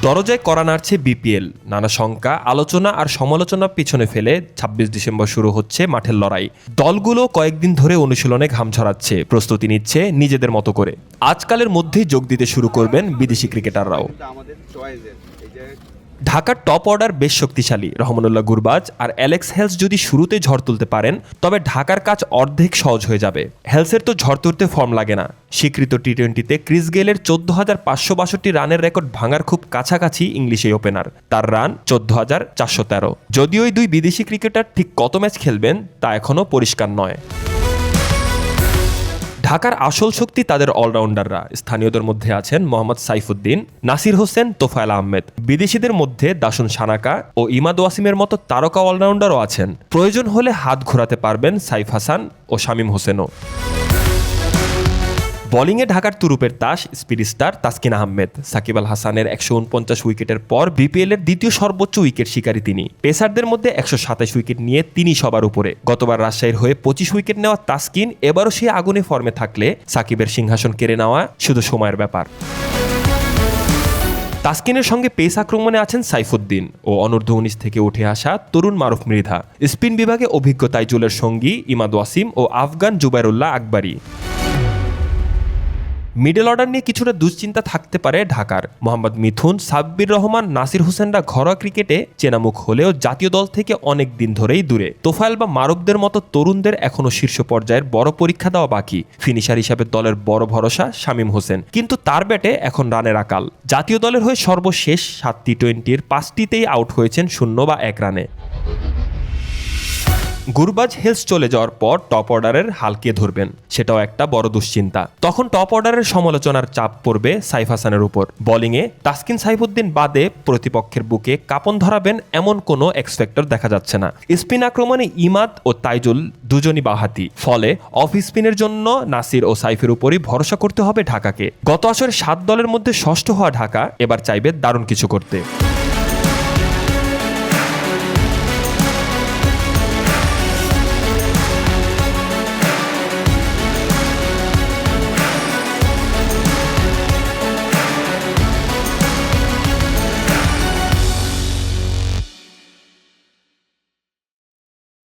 দরজায় করা নাড়ছে বিপিএল। নানা শঙ্কা, আলোচনা আর সমালোচনা পিছনে ফেলে ছাব্বিশ ডিসেম্বর শুরু হচ্ছে মাঠের লড়াই। দলগুলো কয়েকদিন ধরে অনুশীলনে ঘাম ছড়াচ্ছে, প্রস্তুতি নিচ্ছে নিজেদের মতো করে। আজকালের মধ্যেই যোগ দিতে শুরু করবেন বিদেশি ক্রিকেটাররাও। ঢাকার টপ অর্ডার বেশ শক্তিশালী, রহমানুল্লাহ গুরবাজ আর অ্যালেক্স হেলস যদি শুরুতে ঝড় তুলতে পারেন, তবে ঢাকার কাজ অর্ধেক সহজ হয়ে যাবে। হেলসের তো ঝড় তুলতে ফর্ম লাগে না। স্বীকৃত টি টোয়েন্টিতে ক্রিস গেলের চোদ্দ হাজার পাঁচশো বাষট্টি রানের রেকর্ড ভাঙার খুব কাছাকাছি ইংলিশ এই ওপেনার। তার রান চোদ্দ হাজার চারশো তেরো। যদিও এই দুই বিদেশি ক্রিকেটার ঠিক কত ম্যাচ খেলবেন, তা এখনও পরিষ্কার নয়। ঢাকার আসল শক্তি তাদের অলরাউন্ডাররা। স্থানীয়দের মধ্যে আছেন মোহাম্মদ সাইফুদ্দিন, নাসির হোসেন, তোফায়েল আহমেদ। বিদেশিদের মধ্যে দাসন সানাকা ও ইমাদ ওয়াসিমের মতো তারকা অলরাউন্ডারও আছেন। প্রয়োজন হলে হাত ঘোরাতে পারবেন সাইফ হাসান ও শামীম হোসেনও। বোলিংয়ে ঢাকার তুরুপের তাস স্পিড স্টার তাসকিন আহমেদ। সাকিব আল হাসানের একশো উনপঞ্চাশ উইকেটের পর বিপিএল এর দ্বিতীয় সর্বোচ্চ উইকেট শিকারী তিনি। পেসারদের মধ্যে একশো সাতাশ উইকেট নিয়ে তিনি সবার উপরে। গতবার রাজশাহীর হয়ে পঁচিশ উইকেট নেওয়া তাসকিন এবারও সে আগুনে ফর্মে থাকলে সাকিবের সিংহাসন কেড়ে নেওয়া শুধু সময়ের ব্যাপার। তাসকিনের সঙ্গে পেস আক্রমণে আছেন সাইফুদ্দিন ও অনূর্ধ্ব উনিশ থেকে উঠে আসা তরুণ মারুফ মৃধা। স্পিন বিভাগে অভিজ্ঞ তাইজুলের সঙ্গী ইমাদ ওয়াসিম ও আফগান জুবাইরুল্লাহ আকবরী। মিডল অর্ডার নিয়ে কিছুটা দুশ্চিন্তা থাকতে পারে ঢাকার। মোহাম্মদ মিথুন, সাব্বির রহমান, নাসির হোসেনরা ঘরোয়া ক্রিকেটে চেনামুখ হলেও জাতীয় দল থেকে অনেক দিন ধরেই দূরে। তোফায়েল বা মারুকদের মতো তরুণদের এখনও শীর্ষ পর্যায়ের বড় পরীক্ষা দেওয়া বাকি। ফিনিশার হিসাবে দলের বড় ভরসা শামীম হোসেন। কিন্তু তার ব্যাটে এখন রানের আকাল। জাতীয় দলের হয়ে সর্বশেষ সাত টি টোয়েন্টির পাঁচটিতেই আউট হয়েছেন শূন্য বা এক রানে। গুরবাজ হেলস চলে যাওয়ার পর টপ অর্ডারের হালকে ধরবেন, সেটাও একটা বড় দুশ্চিন্তা। তখন টপ অর্ডারের সমালোচনার চাপ পড়বে সাইফ হাসানের উপর। বোলিংয়ে তাসকিন সাইফুদ্দিন বাদে প্রতিপক্ষের বুকে কাপন ধরাবেন এমন কোনো এক্সপেক্টর দেখা যাচ্ছে না। স্পিন আক্রমণে ইমাদ ও তাইজুল দুজনই বাহাতি। ফলে অফ স্পিনের জন্য নাসির ও সাইফের উপরই ভরসা করতে হবে ঢাকাকে। গত আসরে সাত দলের মধ্যে ষষ্ঠ হওয়া ঢাকা এবার চাইবে দারুণ কিছু করতে।